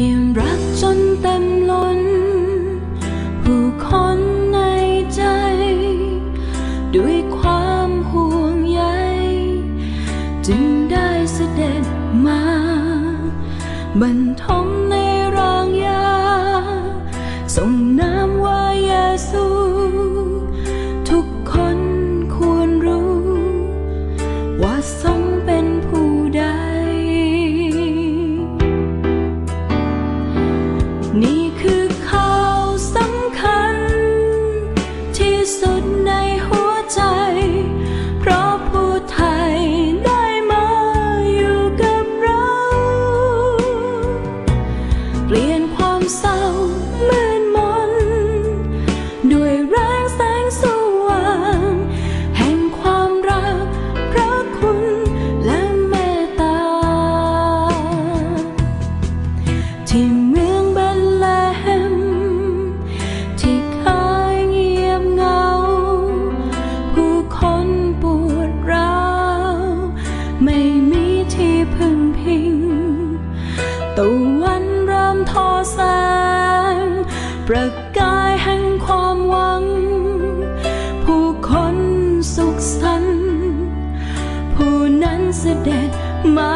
ปี่ยมรักจนเต็มล้น ผู้คนในใจ ด้วยความห่วงใยจึงได้เสด็จมาบรรทมในรางยาส่งน้ำว่าเยซู ทุกคนควรรู้ ว่าทรง ที่เมืองเบธเลเฮมที่เคยเงียบเหงา ผู้คนปวดร้าวไม่มีที่พึ่งพิงตะวันเริ่มทอแสง ประกายแห่งความหวัง ผู้คนสุขสันต์ผู้นั้นเสด็จมา